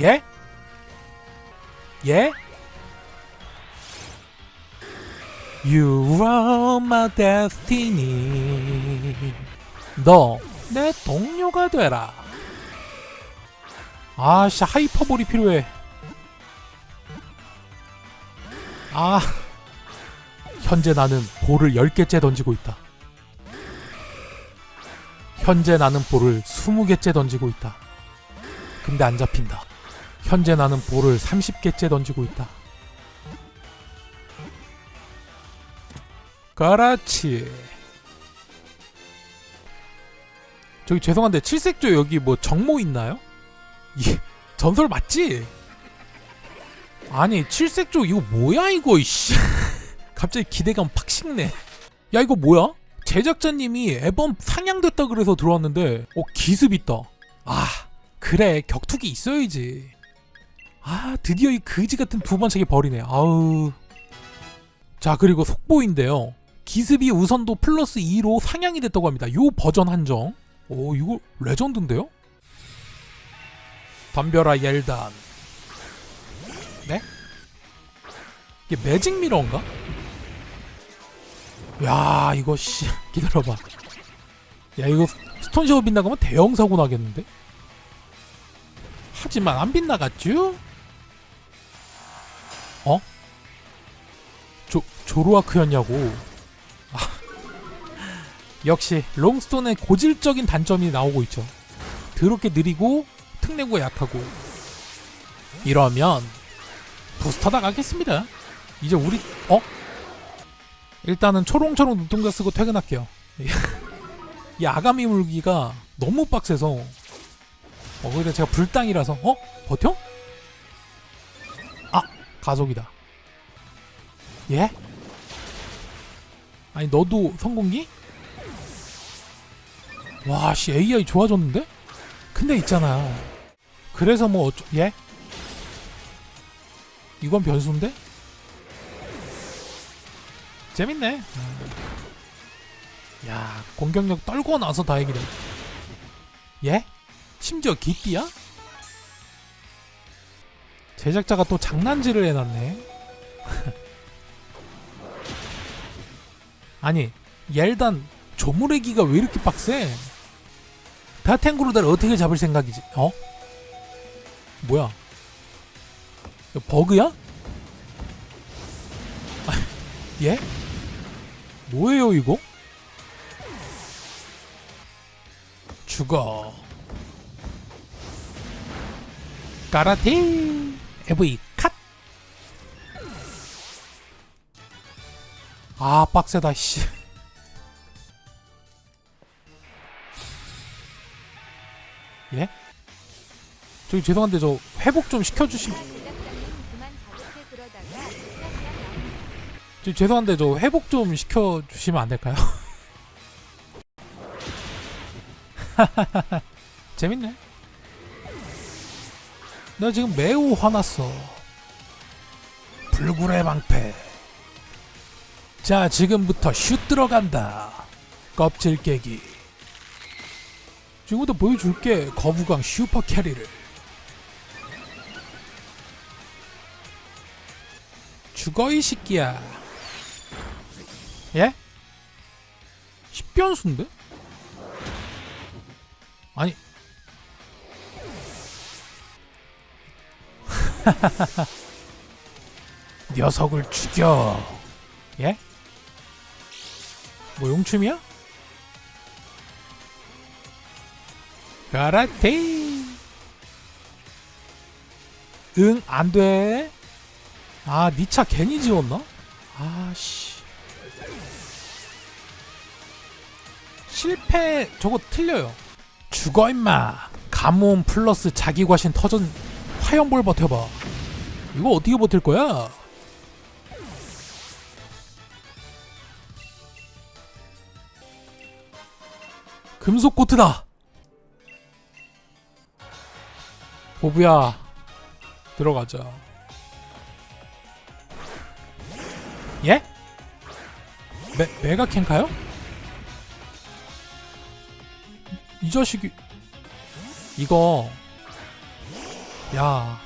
예? 예? You are my destiny. 너 내 동료가 되라. 아씨 하이퍼볼이 필요해. 아 현재 나는 볼을 10개째 던지고 있다. 현재 나는 볼을 20개째 던지고 있다. 근데 안 잡힌다. 현재 나는 볼을 30개째 던지고 있다. 그렇지. 저기 죄송한데 칠색조 여기 뭐 정모 있나요? 이 전설 맞지? 아니 칠색조 이거 뭐야 이거 이씨. 갑자기 기대감 팍 식네. 야 이거 뭐야? 제작자님이 앨범 상향됐다 그래서 들어왔는데 어 기습 있다. 아 그래 격투기 있어야지. 아 드디어 이 그지 같은 두 번째게 버리네. 아우. 자 그리고 속보인데요. 기습이 우선도 플러스 2로 상향이 됐다고 합니다. 요 버전 한정. 오 이거 레전드인데요? 덤벼라 옐단. 네? 이게 매직 미러인가? 야 이거 씨 기다려봐. 야 이거 스톤샤워 빗나가면 대형 사고 나겠는데? 하지만 안 빗나갔쥬? 조 조로아크였냐고? 아, 역시 롱스톤의 고질적인 단점이 나오고 있죠. 더럽게 느리고 특내구가 약하고 이러면 부스터 나가겠습니다. 이제 우리 어? 일단은 초롱초롱 눈동자 쓰고 퇴근할게요. 이 아가미 물기가 너무 빡세서 어 근데 제가 불당이라서 어? 버텨? 아 가속이다. 예? 아니 너도 성공기? 와씨 AI 좋아졌는데? 근데 있잖아. 그래서 뭐 어쩌... 예? 이건 변수인데? 재밌네. 야 공격력 떨고 나서 다행이네. 예? 심지어 기띠야? 제작자가 또 장난질을 해놨네. 아니 옐단 조무래기가 왜 이렇게 빡세? 다탱그루다를 어떻게 잡을 생각이지? 어? 뭐야? 버그야? 아, 예? 뭐예요 이거? 죽어 까라테 에브이 아 빡세다 씨. 예? 저기 죄송한데 저 회복 좀 시켜주시 그냥 저 죄송한데 저 회복 좀 시켜주시면 안 될까요? 재밌네. 나 지금 매우 화났어. 불굴의 방패 자 지금부터 슛 들어간다 껍질 깨기 지금부터 보여줄게 거부강 슈퍼 캐리를 죽어 이 새끼야 예? 10변수인데? 아니 녀석을 죽여 예? 뭐 용춤이야? 가라테 응 안돼 아 니차 괜히 지웠나? 아씨 실패 저거 틀려요 죽어 임마 가뭄 플러스 자기 과신 터전 화염볼 버텨봐 이거 어떻게 버틸 거야? 금속 코트다 보부야 들어가자 예? 메, 메가 캔카요? 이 자식이 이거 야.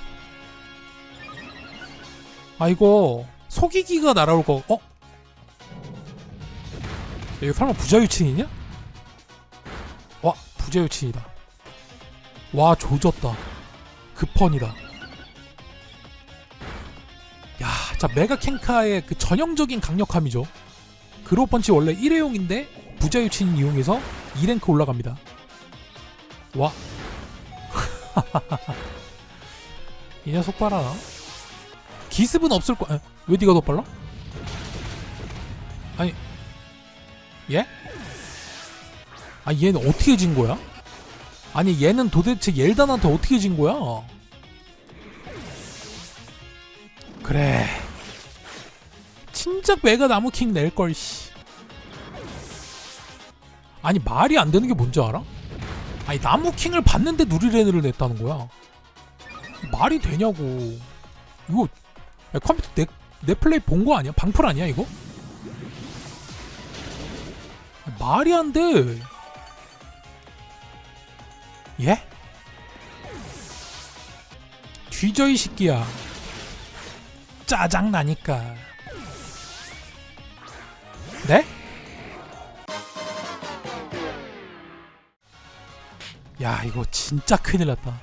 아 이거 속이기가 날아올 거. 어? 이거 설마 부자유친이냐? 와 부자유친이다. 와 조졌다. 급펀이다. 야, 자 메가 캔카의 그 전형적인 강력함이죠. 그로우 펀치 원래 1회용인데 부자 유친 이용해서 2랭크 올라갑니다. 와. 이 녀석 봐라. 기습은 없을 거. 에, 왜 네가 더 빨라? 아니, 얘? 아 얘는 어떻게 진 거야? 아니 얘는 도대체 옐단한테 어떻게 진 거야? 그래. 진작 메가 나무킹 낼 걸. 씨. 아니 말이 안 되는 게 뭔지 알아? 아니 나무킹을 봤는데 누리레드를 냈다는 거야. 말이 되냐고. 이거 야, 컴퓨터 내, 내 플레이 본 거 아니야? 방풀 아니야 이거? 말이 안 돼. 예? 뒤져 이 새끼야. 짜증 나니까. 네? 야 이거 진짜 큰일 났다.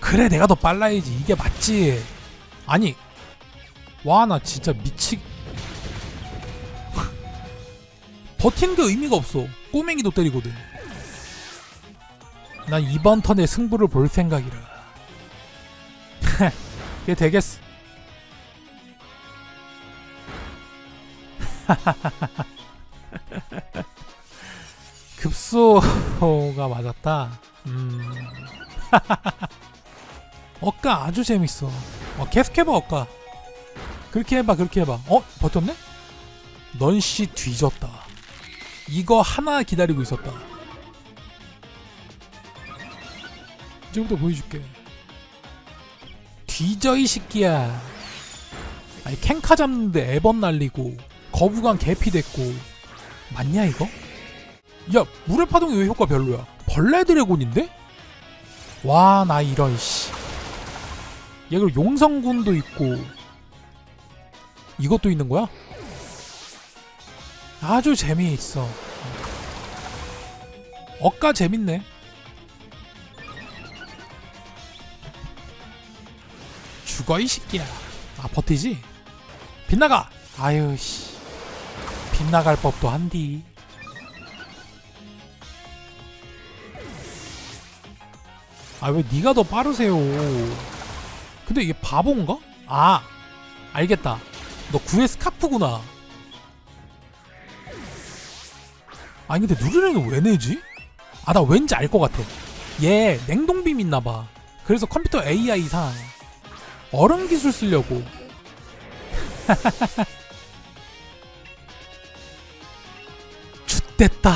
그래 내가 더 빨라야지 이게 맞지. 아니 와 나 진짜 미치. 버티는 게 의미가 없어. 꼬맹이도 때리거든. 난 이번 턴에 승부를 볼 생각이라. 그게 되겠어. 급소가 맞았다. 음. 어까 아주 재밌어. 어, 계속 해봐 어까. 그렇게 해봐 그렇게 해봐. 어 버텼네? 넌 씨 뒤졌다. 이거 하나 기다리고 있었다. 이제부터 보여줄게. 뒤져 이 새끼야. 아니 캔카 잡는데 앨범 날리고 거부감 개피됐고 맞냐 이거? 야 물의 파동이 왜 효과 별로야? 벌레 드래곤인데? 와 나 이런 씨. 얘 그리고 용성군도 있고 이것도 있는 거야? 아주 재미있어. 억가 재밌네. 죽어 이 새끼야. 아 버티지? 빗나가. 아유 씨. 빗나갈 법도 한디. 아 왜 네가 더 빠르세요? 근데 이게 바본가? 아 알겠다. 너 구의 스카프구나. 아니 근데 누르레는 왜 내지? 아 나 왠지 알 것 같아. 얘 냉동빔 있나봐. 그래서 컴퓨터 AI상 얼음 기술 쓰려고. 좆됐다.